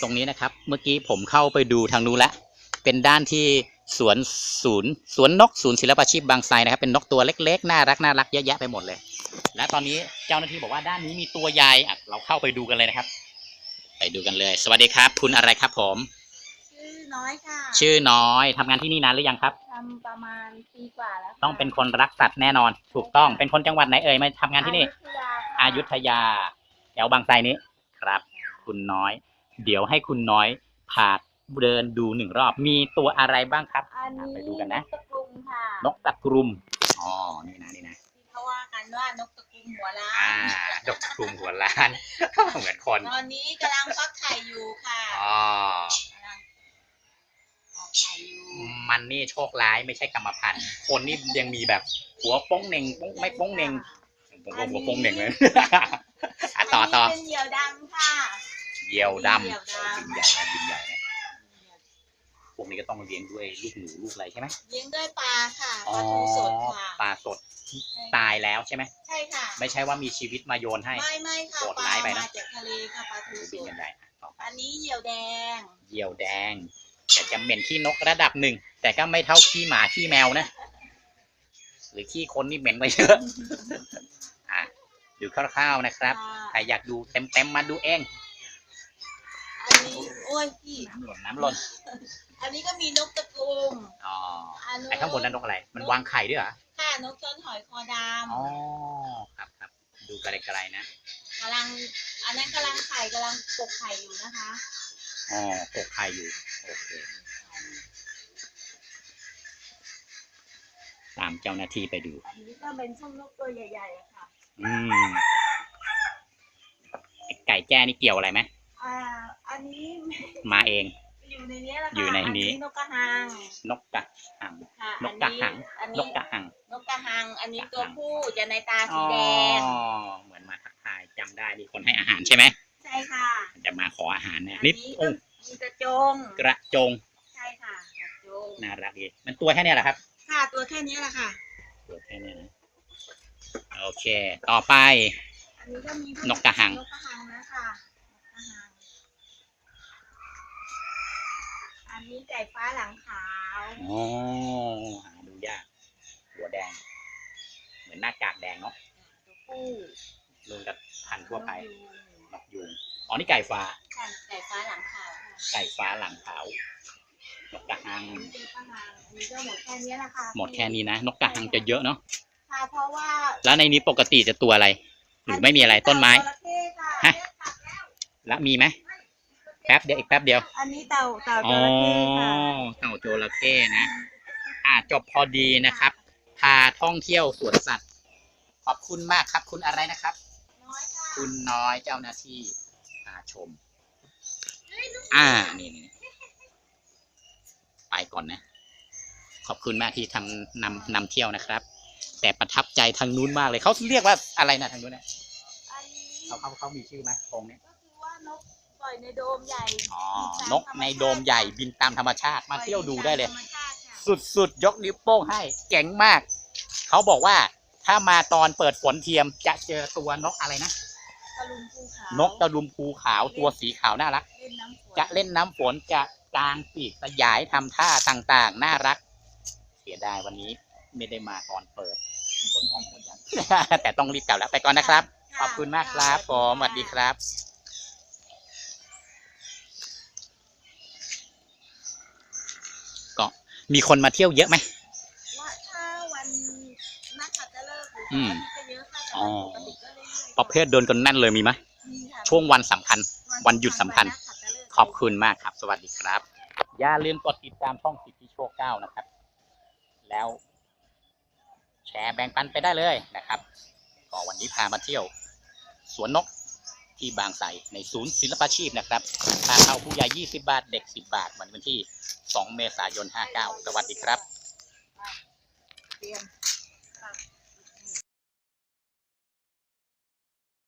ตรงนี้นะครับ เมื่อกี้ผมเข้าไปดูทางนู้นแล้วเป็นด้านที่สวนศูนย์สวนนกศูนย์ศิลปาชีพบางไทรนะครับ เป็นนกตัวเล็กๆ น่ารักน่ารักเยอะแยะไปหมดเลย และตอนนี้เจ้าหน้าที่บอกว่าด้านนี้มีตัวใหญ่อะเราเข้าไปดูกันเลยนะครับ ไปดูกันเลย สวัสดีครับ คุณอะไรครับผม ชื่อน้อยค่ะ ชื่อน้อยทำงานที่นี่นานหรือยังครับ ทำประมาณปีกว่าแล้วค่ะต้องเป็นคนรักสัตว์แน่นอน ถูกต้องเป็นคนจังหวัดไหนเอ่ยมาทำงานที่นี่ออายุยุธทยาแถวบางไทรนี้ครับ คุณน้อย เดี๋ยวให้คุณน้อยพาเดินดูหนึ่งรอบ มีตัวอะไรบ้างครับอันนี้ไปดูกันนะตะกรุมค่ะนกตะกรุมอ๋อนี่นะนี่นะที่เขาว่ากันว่านกตะกรุมหัวล้าอ่านนกตะกรุมหัวล้าน เหมือนคนตอนนี้กำลังฟักไข่อยู่ค่ะอ๋อกำลังออกไข่อยู่มันนี่โชคร้ายไม่ใช่กรรมพันธุ์คนนี่ยังมีแบบหัวโป้งเหน่งโป้งไม่โป้งเหน่งผมก็หัวโป้งเหน่งเลยอะต่อต่อนนี้เป็นเหยี่ยวดำค่ะ เหยี่ยวดำเหยี่ยวดำ บินใหญ่นะบินใหญ่นะพวกนี้ก็ต้องเลี้ยงด้วยลูกหนูลูกอะไรใช่ไหมเลี้ยงด้วยปลาค่ะปอ๋อลาทูสดค่ะปลาสดตายแล้วใช่ไหมใช่ค่ะ ไม่ใช่ว่ามีชีวิตมาโยนให้ ไม่ไม่ค่ะโหดปลาร้ายไปนะ มาจากทะเลค่ะปลาทูสบินดกันได้อะต่อไปอันนี้เหยี่ยวแดง เหยี่ยวแดงแต่จะเหม็นขี้นกระดับหนึ่ง แต่ก็ไม่เท่าขี้หมาขี้แมวนะ หรือขี้คนนี่เหม็นไปเยอะอะดูคร่าวๆนะครับ ใครอยากดูเต็มๆมาดูเอง อันนี้โอ้ยพี่ น้ำหล่นน้ำหล่นอันนี้ก็มีนกตะกรุมอ๋ออันนู้นไอ้ข้างบนนั้นนกอะไร มันวางไข่ด้วยเหรอค่ะนกชนหอยคอดอ๋อครับครับดูไกลๆนะำกำลัง อันนั้นกำลังไข่กำลังปกไข่อยู่นะคะอ๋อปกไข่อยู่โอเคตามเจ้าหน้าที่ไปดู อันนี้ก็เป็นส้มนกตัวใหญ่ๆอะค่ะ อืมไอ้ไก่แจ้นี่เกี่ยวอะไรไหม อ่าอันนี้มาเอง อยู่ในนี้แหละค่ะอยู่ในนี้อันนี้ นกกระหังนกกระหัง ค่ะนกกระหัง อันนนี้กกระหัง นกกระหัง อันนี้กระหังตัวผู้จะในตาอ๋สีอแดงเหมือนมาทักทายจำได้มีคนให้อาหารใช่ไหมใช่ค่ะจะมาขออาหารเนี่ยอันนี่นี้โอ้ก็มีกระจง กระจงใช่ค่ะ กระจง น่ารักดีมันตัวแค่เนี้ยเหรอครับ ค่ะ ตัวแค่นี้แหละค่ะ ตัวแค่เนี้ยนะโอเค ต่อไป อันนี้ก็มีนกกระหัง นกกระหังนะคะนกกระหัง อั นนี้ไก่ฟ้าหลังขาวอ๋อหาดูยากหัวแดง เหมือนหน้ากากแดงเนาะตัวผู้รวมกับพันธุ์ทั่วไปนกยูงนกยูงอ๋อนี่ไก่ฟ้าค่ะไก่ฟ้าหลังขาวค่ะไก่ฟ้าหลังขาวนกกระหัง อันนี้เป็นกระหังอันนี้ก็หมดแค่นี้แหละค่ะหมดแค่นี้นะ นกกระหังจะเยอะเนาะค่ะเพราะว่าแล้วในนี้ปกติจะตัวอะไร หรือไม่มีอะไรต้นไม้เต่าจระเข้ค่ะฮะแล้วมีไหม แป๊บเดียวอีกแป๊บเดียว อันนี้เต่าเต่าจอ๋อระเข้ค่ะเต่าจระเข้นะ อ่าจบพอดีนะครับ พาท่องเที่ยวสวนสัตว์ ขอบคุณมากครับ คุณอะไรนะครับน้อยค่ะคุณน้อยเจ้าหน้าที่พาชม อ่า นี่นี่ไปก่อนนะ ขอบคุณมากที่ทำนำนำเที่ยวนะครับ แต่ประทับใจทางนู้นมากเลยเขาเรียกว่าอะไรนะทางนู้นเนี่ยอันนี้เขาเขาเขามีชื่อไหมตรงเนี้ยก็คือว่านกป ล่อยในโดมใหญ่อ๋อนกในโดมใหญ่บินตามธรรมชาติมาเที่ยวดูได้เลยธรรมชาติค่ะสุดๆ ยกนิ้วโป้งให้เจ๋งมาก เขาบอกว่าถ้ามาตอนเปิดฝนเทียมจะเจอตัวนกอะไรนะ ตะลุมภูเขานกตะลุมภูขาวตัวสีขาวน่ารัก เล่นน้ำฝนจะเล่นน้ำฝนจะกลางปีกสยายทำท่าต่างๆ น่ารัก เสียดายวันนี้ไม่ได้มาตอนเปิดฝนออกหมดยัง แต่ต้องรีบกลับแล้วไปก่อนนะครับะขอบคุณมากครับผมสวัสดีครับ มีคนมาเที่ยวเยอะไหม ว่าถ้าวันนักขัตฤกษ์หรืออืมวันที่จะเยอะค่ะแต่อ๋อวันปกติก็เรื่อยๆประเภทเดินกันแน่นเลยมีไหมมีค่ะช่วงวันสำคัญ วันหยุดสำคัญ วันนักขัตฤกษ์ ขอบคุณมากครับ สวัสดีครับ อย่าลืมกดติดตามช่องสิทธิโชคเก้านะครับ แล้ว แชร์แบ่งปันไปได้เลยนะครับ ก็วันนี้พามาเที่ยว สวนนก ที่บางไทรในศูนย์ศิลปาชีพนะครับค่าเข้าผู้ใหญ่ 20 บาท เด็ก 10 บาท วันวันที่ 2 เมษายน 59 สวัสดีครับ เตรียม